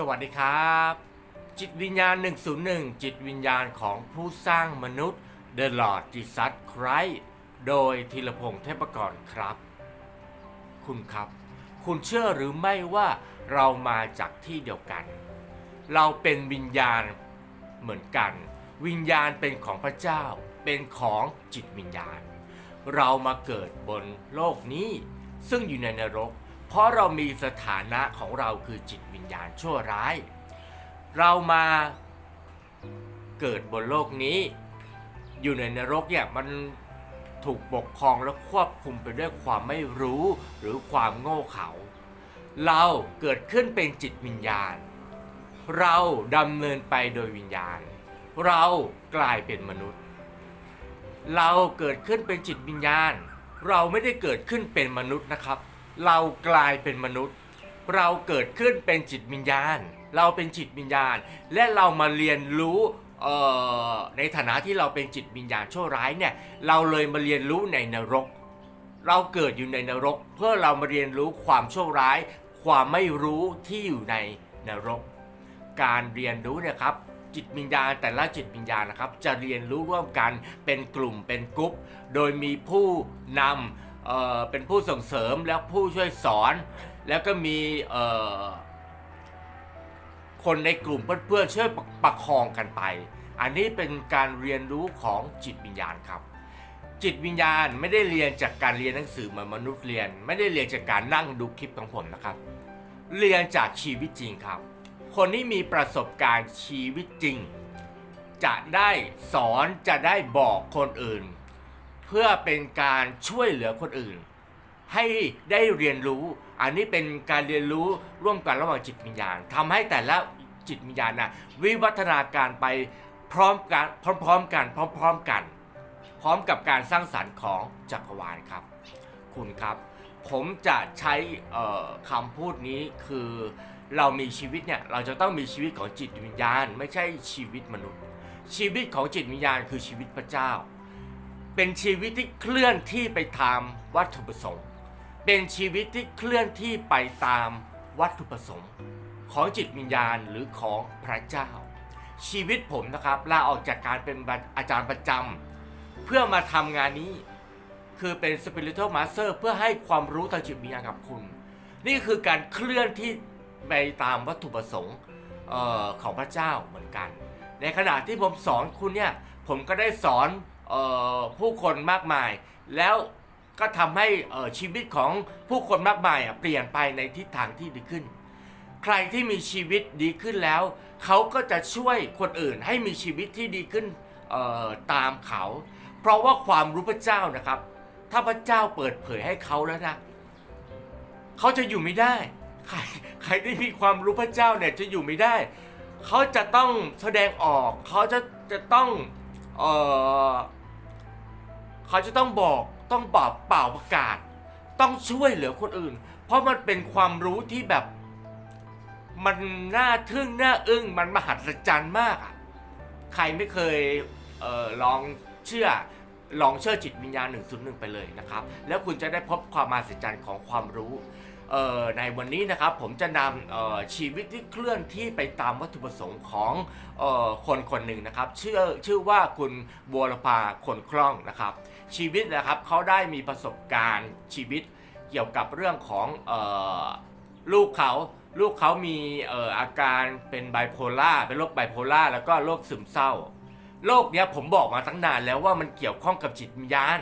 สวัสดีครับ จิตวิญญาณ 101 จิตวิญญาณของผู้สร้างมนุษย์ The Lord Jesus Christ โดยธีรพงษ์เทพกรครับ คุณครับ คุณเชื่อหรือไม่ว่าเรามาจากที่เดียวกัน เราเป็นวิญญาณเหมือนกัน วิญญาณเป็นของพระเจ้า เป็นของจิตวิญญาณ เรามาเกิดบนโลกนี้ ซึ่งอยู่ในนรก เพราะเรามีสถานะของเราคือจิตวิญญาณชั่วร้าย เรามาเกิดบนโลกนี้ อยู่ในนรกเนี่ยมันถูกปกครองและควบคุมไปด้วยความไม่รู้หรือความโง่เขลาเราเกิดขึ้นเป็นจิตวิญญาณ เราดำเนินไปโดยวิญญาณ เรากลายเป็นมนุษย์ เราเกิดขึ้นเป็นจิตวิญญาณ เราไม่ได้เกิดขึ้นเป็นมนุษย์นะครับ เรากลายเป็นมนุษย์ เราเกิดขึ้นเป็นจิตวิญญาณ เราเป็นจิตวิญญาณ และเรามาเรียนรู้ในฐานะที่เราเป็นจิตวิญญาณชั่วร้ายเนี่ยเราเลยมาเรียนรู้ในนรก เราเกิดอยู่ในนรก เพื่อเรามาเรียนรู้ความชั่วร้าย ความไม่รู้ที่อยู่ในนรก การเรียนรู้เนี่ยครับจิตวิญญาณแต่ละจิตวิญญาณนะครับ จะเรียนรู้ร่วมกันเป็นกลุ่มเป็นกรุ๊ปโดยมีผู้นำ เอ่อเป็นผู้ส่งเสริมแล้วผู้ช่วยสอน แล้วก็มีเอ่อคนในกลุ่มเพื่อนๆช่วยปประคองกันไป อันนี้เป็นการเรียนรู้ของจิตวิญญาณครับ จิตวิญญาณไม่ได้เรียนจากการเรียนหนังสือเหมือนมนุษย์เรียน ไม่ได้เรียนจากการนั่งดูคลิปของผมนะครับ เรียนจากชีวิตจริงครับ คนที่มีประสบการณ์ชีวิตจริง จะได้สอนจะได้บอกคนอื่น เพื่อเป็นการช่วยเหลือคนอื่น ให้ได้เรียนรู้ อันนี้เป็นการเรียนรู้ร่วมกันระหว่างจิตวิญญาณทำให้แต่ละจิตวิญญาณนะวิวัฒนาการไปพร้อมกันพร้อมๆกัน พร้อม ๆกัน พร้อมกับการสร้างสรรค์ของจักรวาลครับ คุณครับผมจะใช้คำพูดนี้คือเรามีชีวิตเนี่ยเราจะต้องมีชีวิตของจิตวิญญาณ ไม่ใช่ชีวิตมนุษย์ ชีวิตของจิตวิญญาณคือชีวิตพระเจ้า เป็นชีวิตที่เคลื่อนที่ไปตามวัตถุประสงค์ เป็นชีวิตที่เคลื่อนที่ไปตามวัตถุประสงค์ ของจิตวิญญาณหรือของพระเจ้า ชีวิตผมนะครับลาออกจากการเป็นอาจารย์ประจำเพื่อมาทำงานนี้คือเป็น spiritual master เพื่อให้ความรู้ทางจิตวิญญาณกับคุณ นี่คือการเคลื่อนที่ไปตามวัตถุประสงค์ออของพระเจ้าเหมือนกัน ในขณะที่ผมสอนคุณเนี่ยผมก็ได้สอน ผู้คนมากมาย แล้วก็ทำให้ชีวิตของผู้คนมากมายเปลี่ยนไปในทิศทางที่ดีขึ้น ใครที่มีชีวิตดีขึ้นแล้ว เขาก็จะช่วยคนอื่นให้มีชีวิตที่ดีขึ้นตามเขา เพราะว่าความรู้พระเจ้านะครับ ถ้าพระเจ้าเปิดเผยให้เขาแล้วนะเขาจะอยู่ไม่ได้ ใครใครที่มีความรู้พระเจ้าเนี่ยจะอยู่ไม่ได้ เขาจะต้องแสดงออก เขาจะจะต้องเออ เขาจะต้องบอกต้องเป่าเป่าประกาศ ต้องช่วยเหลือคนอื่น เพราะมันเป็นความรู้ที่แบบ มันน่าทึ่งน่าอึ้งมันมหัศจรรย์มากอะใครไม่เคยเออลองเชื่อลองเชื่อจิตวิญญาณ 101 ไปเลยนะครับ แล้วคุณจะได้พบความมหัศจรรย์ของความรู้ในวันนี้นะครับผมจะนำชีวิตที่เคลื่อนที่ไปตามวัตถุประสงค์ของอคนคนหนึ่งนะครับชื่อชื่อว่าคุณบัวรพาคนคล่องนะครับ ชีวิตนะครับเขาได้มีประสบการณ์ชีวิตเกี่ยวกับเรื่องของออลูกเขาลูกเขามีอออาการเป็นไบโพล่าเป็นโรคไบโพล่าแล้วก็โรคซึมเศร้าโรคเนี้ยผมบอกมาตั้งนานแล้วว่ามันเกี่ยวข้องกับจิตวิญญาณ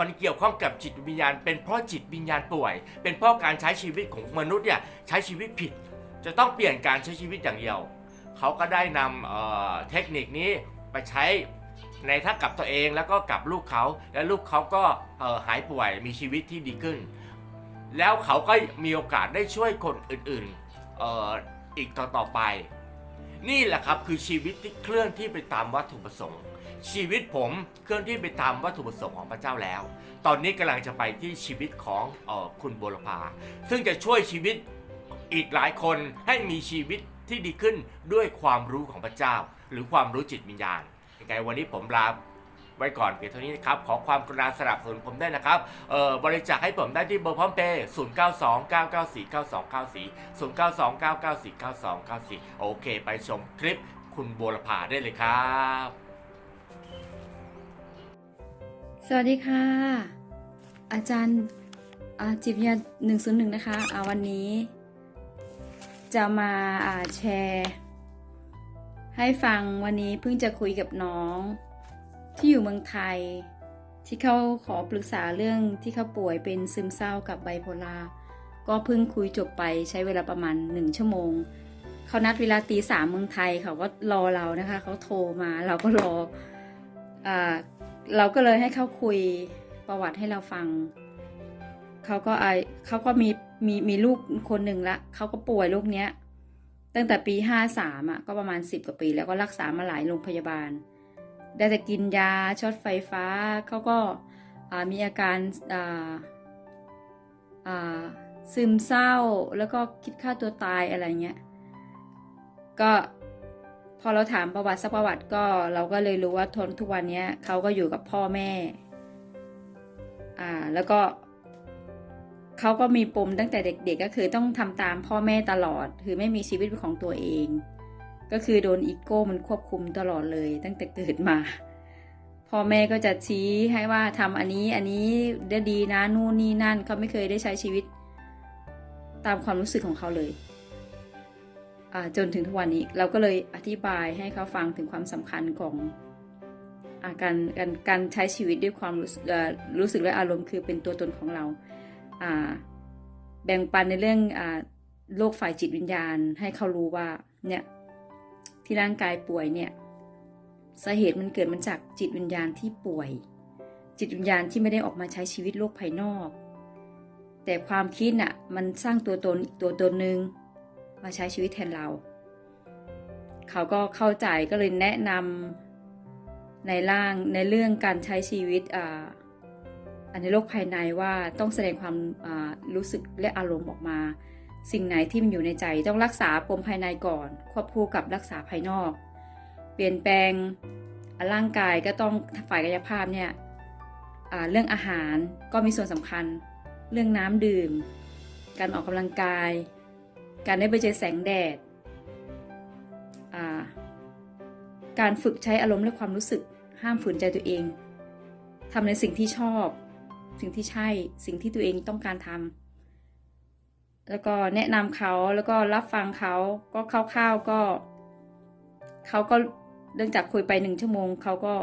มันเกี่ยวข้องกับจิตวิญญาณ เป็นเพราะจิตวิญญาณป่วย เป็นเพราะการใช้ชีวิตของมนุษย์เนี่ยใช้ชีวิตผิด จะต้องเปลี่ยนการใช้ชีวิตอย่างเดียว เขาก็ได้นำเเทคนิคนี้ไปใช้ ในทั้งกับตัวเองแล้วก็กับลูกเขา และลูกเขาก็เออหายป่วยมีชีวิตที่ดีขึ้น แล้วเขาก็มีโอกาสได้ช่วยคนอื่นๆเอออีกต่อต่อไป นี่แหละครับคือชีวิตที่เคลื่อนที่ไปตามวัตถุประสงค์ ชีวิตผมเคลื่อนที่ไปตามวัตถุประสงค์ของพระเจ้าแล้ว ตอนนี้กำลังจะไปที่ชีวิตของเออคุณโบรพาซึ่งจะช่วยชีวิตอีกหลายคนให้มีชีวิตที่ดีขึ้นด้วยความรู้ของพระเจ้า หรือความรู้จิตวิญญาณ ไงวันนี้ผมลาไว้ก่อนเพียงเท่านี้นะครับ ขอความกรุณาสนับสนุนผมได้นะครับเอ่อบริจาคให้ผมได้ที่เบอร์พร้อมเพย์0 9 2 9 9 4 9 2 9 4 0 9 2 9 9 4 9 2 9 4โอเค ไปชมคลิปคุณบัวลภาได้เลยครับ สวัสดีค่ะ อาจารย์จิตวิทยาหนึ่งศูนย์หนึ่งนะคะวันนี้ จะมาแชร์ ให้ฟังวันนี้เพิ่งจะคุยกับน้อง ที่อยู่เมืองไทย ที่เขาขอปรึกษาเรื่องที่เขาป่วยเป็นซึมเศร้ากับไบโพลาก็เพิ่งคุยจบไปใช้เวลาประมาณหนึ่งชั่วโมงเขานัดเวลาตีสามเมืองไทยเขาก็รอเรานะคะเขาโทรมาเราก็รออ่าเราก็เลยให้เขาคุยประวัติให้เราฟังเขาก็ไอเขาก็มีมีมีลูกคนหนึ่งละเขาก็ป่วยโรคเนี้ย ตั้งแต่ปีห้าสามอะก็ประมาณสิบกว่าปี แล้วก็รักษามาหลายโรงพยาบาล ได้แต่กินยาช็อตไฟฟ้าเขาก็มีอาการซึมเศร้าแล้วก็คิดฆ่าตัวตายอะไรเงี้ยก็พอเราถามประวัติสักประวัติก็เราก็เลยรู้ว่าทนทุกวันนี้เขาก็อยู่กับพ่อแม่อ่าแล้วก็ เขาก็มีปมตั้งแต่เด็กๆก็คือต้องทำตามพ่อแม่ตลอด คือไม่มีชีวิตเป็นของตัวเอง ก็คือโดนอีโก้มันควบคุมตลอดเลย ตั้งแต่เกิดมาพ่อแม่ก็จะชี้ให้ว่าทำอันนี้อันนี้ได้ดีนะนู่นนี่นั่นเขาไม่เคยได้ใช้ชีวิต ตามความรู้สึกของเขาเลยจนถึงทุกวันนี้เราก็เลยอธิบายให้เขาฟังถึงความสำคัญของอาการการการใช้ชีวิตด้วยความรู้สึกและอารมณ์คือเป็นตัวตนของเรา แบ่งปันในเรื่องอโลกฝ่ายจิตวิญญาณ ให้เขารู้ว่าเนี่ยที่ร่างกายป่วยเนี่ยสาเหตุมันเกิดมาจากจิตวิญญาณที่ป่วย จิตวิญญาณที่ไม่ได้ออกมาใช้ชีวิตโลกภายนอก แต่ความคิดน่ะมันสร้างตัวตนอีกตัวตนหนึ่งมาใช้ชีวิตแทนเรา เขาก็เข้าใจก็เลยแนะนำในร่างในเรื่องการใช้ชีวิตอ่า ในโลกภายในว่าต้องแสดงความรู้สึกและอารมณ์ออกมา สิ่งไหนที่มันอยู่ในใจต้องรักษาปมภายในก่อน ควบคู่กับรักษาภายนอก เปลี่ยนแปลงร่างกายก็ต้องฝ่ายกายภาพเนี่ยเรื่องอาหารก็มีส่วนสำคัญ เรื่องน้ำดื่ม การออกกำลังกาย การได้ไปเจอแสงแดดาการฝึกใช้อารมณ์และความรู้สึกห้ามฝืนใจตัวเองทำในสิ่งที่ชอบ สิ่งที่ใช่สิ่งที่ตัวเองต้องการทำแล้วก็แนะนำเขาแล้วก็รับฟังเขาก็คร่าวๆก็เขาก็เนื่องจากคุยไปหนึ่งชั่วโมงเขาก็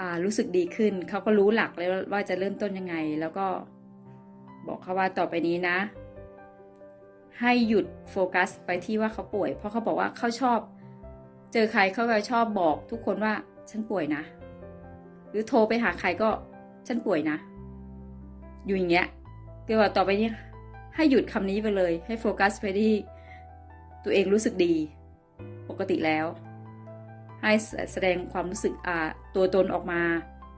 อ่ารู้สึกดีขึ้น เขาก็รู้หลักแล้วว่าจะเริ่มต้นยังไง แล้วก็บอกเขาว่าต่อไปนี้นะ ให้หยุดโฟกัสไปที่ว่าเขาป่วย เพราะเขาบอกว่าเขาชอบ เจอใครเขาก็ชอบบอกทุกคนว่าฉันป่วยนะ หรือโทรไปหาใครก็ ฉันป่วยนะ อยู่อย่างเงี้ยคือว่าต่อไปนี้ให้หยุดคำนี้ไปเลย ให้โฟกัสไปที่ตัวเองรู้สึกดี ปกติแล้ว ให้แสดงความรู้สึกอ่าตัวตนออกมา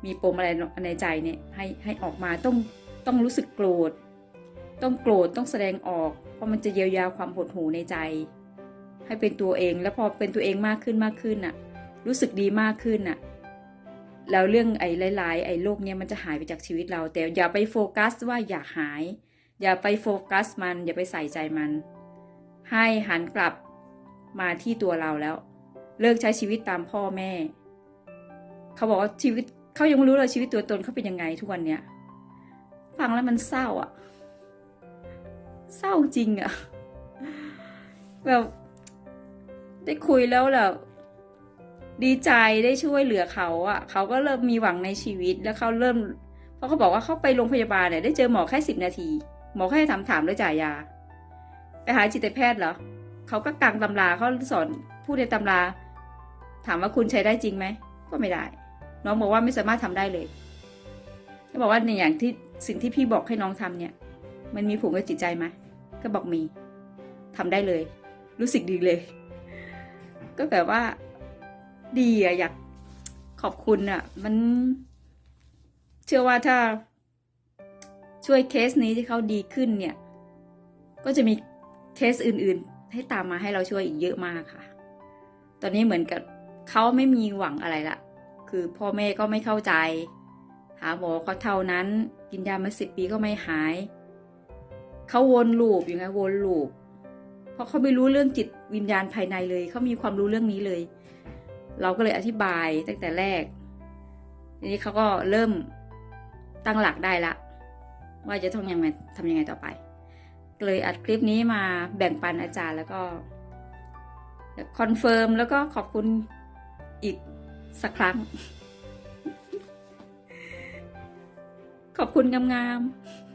มีปมอะไรในใจเนี่ย ให้ให้ออกมาต้องต้องรู้สึกโกรธ ต้องโกรธต้องแสดงออก เพราะมันจะเยียวยาความหดหู่ในใจ ให้เป็นตัวเองแล้วพอเป็นตัวเองมากขึ้นมากขึ้นน่ะ รู้สึกดีมากขึ้นน่ะ แล้วเรื่องไอ้หลายๆไอ้โรคเนี้ยมันจะหายไปจากชีวิตเรา แต่อย่าไปโฟกัสว่าอยากหาย อย่าไปโฟกัสมัน อย่าไปใส่ใจมัน ให้หันกลับมาที่ตัวเราแล้ว เลิกใช้ชีวิตตามพ่อแม่ เขาบอกว่าชีวิตเขายังไม่รู้เลยชีวิตตัวตนเขาเป็นยังไงทุกวันเนี้ยฟังแล้วมันเศร้าอะ เศร้าจริงอะ่ะแบบได้คุยแล้วแบบ ดีใจได้ช่วยเหลือเขาอะ่ะ เขาก็เริ่มมีหวังในชีวิตแล้วเขาเริ่ม เพราะเขาบอกว่าเขาไปโรงพยาบาลเนี่ยได้เจอหมอแค่สิบนาที หมอแค่ถามถามแล้วจ่ายยา ไปหาจิตแพทย์เหรอเขาก็กังตำราเขาสอนพูดในตำรา ถามว่าคุณใช้ได้จริงไหมก็ไม่ได้ น้องบอกว่าไม่สามารถทำได้เลยเขาบอกว่าในอย่างที่สิ่งที่พี่บอกให้น้องทำเนี่ย มันมีผลกับจิตใจไหมก็บอกมีทำได้เลย รู้สึกดีเลย ก็แบบว่า ดีอะอยากขอบคุณอะมัน เชื่อว่าถ้าช่วยเคสนี้ที่เขาดีขึ้นเนี่ย ก็จะมีเคสอื่นๆ ให้ตามมาให้เราช่วยอีกเยอะมากค่ะ ตอนนี้เหมือนกับเขาไม่มีหวังอะไรละ คือพ่อแม่ก็ไม่เข้าใจ หาหมอก็เท่านั้น กินยามาสิบปีก็ไม่หาย เขาวนลูปอย่างไงวนลูป เพราะเขาไม่รู้เรื่องจิตวิญญาณภายในเลย เขามีความรู้เรื่องนี้เลย เราก็เลยอธิบายตั้งแต่แรกทีนี้เขาก็เริ่มตั้งหลักได้ละ ว่าจะต้องยังไงทำยังไงต่อไป เลยอัดคลิปนี้มาแบ่งปันอาจารย์แล้วก็คอนเฟิร์มแล้วก็ขอบคุณอีกสักครั้ง ขอบคุณงามๆ